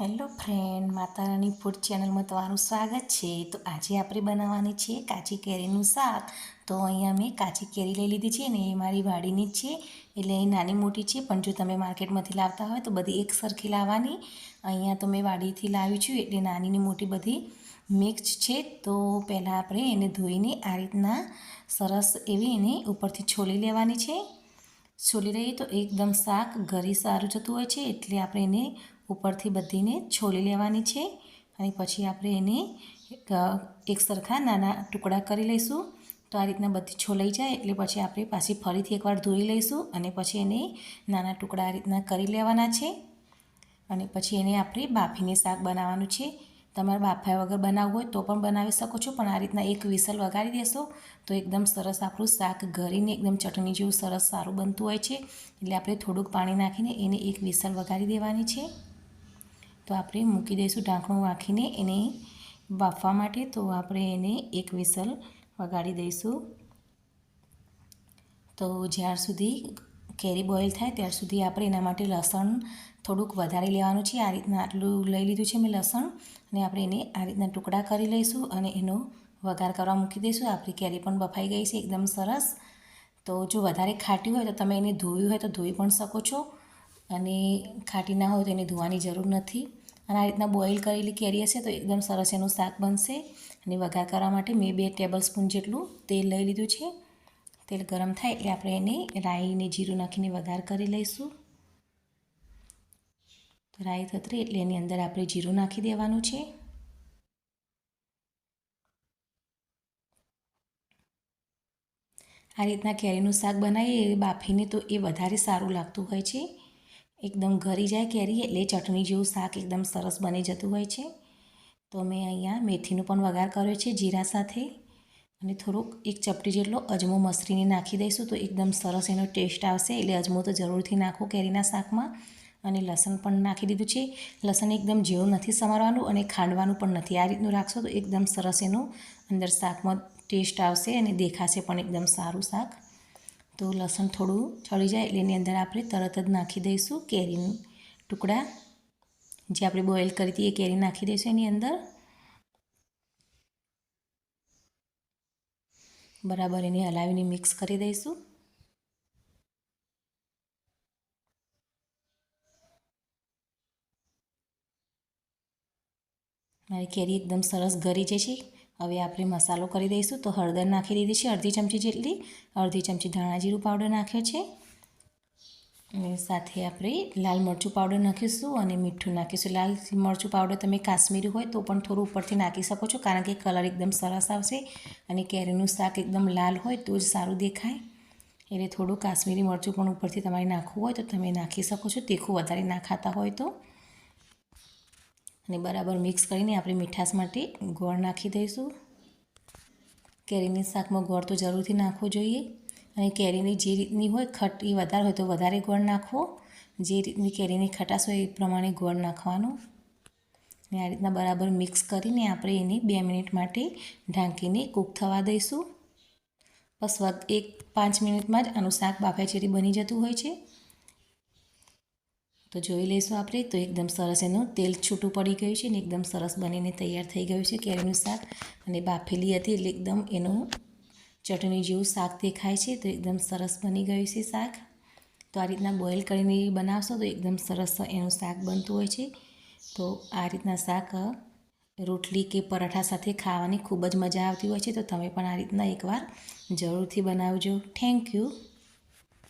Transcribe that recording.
Hello friend માતારાની food ચેનલમાં તમારું સ્વાગત છે. તો આજે આપણે બનાવવાની છે કાચી કેરીનું શાક. તો અહીંયા મેં કાચી કેરી લઈ લીધી છે ને, એ મારી વાડીની જ છે. એટલે એ નાની મોટી છે, પણ જો તમે માર્કેટમાંથી લાવતા હોય તો બધી એક સરખી લાવવાની. અહીંયા તો મેં વાડીથી લાવી છું, એટલે નાની ને મોટી બધી મિક્સ છે. તો પહેલાં આપણે એને ધોઈને આ રીતના સરસ એવી એને ઉપરથી છોલી લેવાની છે. છોલી લઈએ તો એકદમ શાક ઘરી સારું જતું હોય છે, એટલે આપણે એને ઉપરથી બધીને છોલી લેવાની છે અને પછી આપણે એને એક સરખા નાના ટુકડા કરી લઈશું. તો આ રીતના બધી છોલાઈ જાય એટલે પછી આપણે પાછી ફરીથી એકવાર ધોઈ લઈશું અને પછી એને નાના ટુકડા આ રીતના કરી લેવાના છે. અને પછી એને આપણે બાફીને શાક બનાવવાનું છે. તમારે બાફા વગર બનાવવું હોય તો પણ બનાવી શકો છો, પણ આ રીતના એક વિસલ વગાડી દેશો તો એકદમ સરસ આપણું શાક ઘરીને એકદમ ચટણી જેવું સરસ સારું બનતું હોય છે. એટલે આપણે થોડુંક પાણી નાખીને એને એક વિસલ વગાડી દેવાની છે. તો આપણે મૂકી દઈશું ઢાંકણું વાંખીને એને બાફવા માટે. તો આપણે એને એક વિસલ વગાડી દઈશું. તો જ્યાર સુધી કેરી બોઇલ થાય ત્યાર સુધી આપણે એના માટે લસણ થોડુંક વધારે લેવાનું છે. આ રીતના આટલું લઈ લીધું છે મેં લસણ અને આપણે એને આ રીતના ટુકડા કરી લઈશું અને એનો વઘાર કરવા મૂકી દઈશું. આપણી કેરી પણ બફાઈ ગઈ છે એકદમ સરસ. તો જો વધારે ખાટી હોય તો તમે એને ધોયું હોય તો ધોઈ પણ શકો છો અને ખાટી ના હોય તો એને ધોવાની જરૂર નથી. અને આ રીતના બોઇલ કરેલી કેરી હશે તો એકદમ સરસ એનું શાક બનશે. અને વઘાર કરવા માટે મેં બે ટેબલ સ્પૂન જેટલું તેલ લઈ લીધું છે. તેલ ગરમ થાય એટલે આપણે એને રાઈને જીરું નાખીને વઘાર કરી લઈશું. તો રાઈ થતરે એટલે એની અંદર આપણે જીરું નાખી દેવાનું છે. આ રીતના કેરીનું શાક બનાવીએ બાફીને તો એ વધારે સારું લાગતું હોય છે. એકદમ ઘરી જાય કેરી એટલે ચટણી જેવું શાક એકદમ સરસ બની જતું હોય છે. તો મેં અહીંયા મેથીનો પણ વઘાર કર્યો છે જીરા સાથે. અને થોડુંક એક ચપટી જેટલો અજમો મસરીને નાખી દઈશું તો એકદમ સરસ એનો ટેસ્ટ આવશે. એટલે અજમો તો જરૂરથી નાખો કેરીના શાકમાં. અને લસણ પણ નાખી દીધું છે. લસણ એકદમ જેવું નથી સમારવાનું અને ખાંડવાનું પણ નથી. આ રીતનું રાખશો તો એકદમ સરસ એનું અંદર શાકમાં ટેસ્ટ આવશે અને દેખાશે પણ એકદમ સારું શાક. તો લસણ થોડું ચડી જાય એટલે એની અંદર આપણે તરત જ નાખી દઈશું કેરીનું ટુકડા. જે આપણે બોઇલ કરી હતી એ કેરી નાખી દઈશું એની અંદર. બરાબર એને હલાવીને મિક્સ કરી દઈશું. મારી કેરી એકદમ સરસ ગરી જશે. હવે આપણે મસાલો કરી દઈશું તો હળદર નાખી દીધી છે અડધી ચમચી જેટલી. અડધી ચમચી ધાણા જીરું પાવડર નાખ્યો છે. અને સાથે આપણે લાલ મરચું પાવડર નાખીશું અને મીઠું નાખીશું. લાલ મરચું પાવડર તમે કાશ્મીરી હોય તો પણ થોડું ઉપરથી નાખી શકો છો કારણ કે કલર એકદમ સરસ આવશે અને કેરીનું શાક એકદમ લાલ હોય તો જ સારું દેખાય. એટલે થોડું કાશ્મીરી મરચું પણ ઉપરથી તમારે નાખવું હોય તો તમે નાખી શકો છો. તીખું વધારે ના ખાતા હોય તો. અને બરાબર મિક્સ કરીને આપણે મીઠાશ માટે ગોળ નાખી દઈશું. કેરીની શાકમાં ગોળ તો જરૂરથી નાખવો જોઈએ અને કેરીની જે રીતની હોય ખટી વધારે હોય તો વધારે ગોળ નાખવો. જે રીતની કેરીની ખટાશ હોય એ પ્રમાણે ગોળ નાખવાનો. અને આ રીતના બરાબર મિક્સ કરીને આપણે એને બે મિનિટ માટે ઢાંકીને કૂક થવા દઈશું. બસ એક પાંચ મિનિટમાં જ આનું શાક બાફા ચેરી બની જતું હોય છે. તો જોઈ લઈશું આપણે. તો એકદમ સરસ એનું તેલ છૂટું પડી ગયું છે ને એકદમ સરસ બનીને તૈયાર થઈ ગયું છે કેરીનું શાક. અને બાફેલી હતી એટલે એકદમ એનું ચટણી જેવું શાક દેખાય છે. તો એકદમ સરસ બની ગયું છે શાક. તો આ રીતના બોઇલ કરીને બનાવશો તો એકદમ સરસ એનું શાક બનતું હોય છે. તો આ રીતના શાક રોટલી કે પરાઠા સાથે ખાવાની ખૂબ જ મજા આવતી હોય છે. તો તમે પણ આ રીતના એકવાર જરૂરથી બનાવજો. Thank you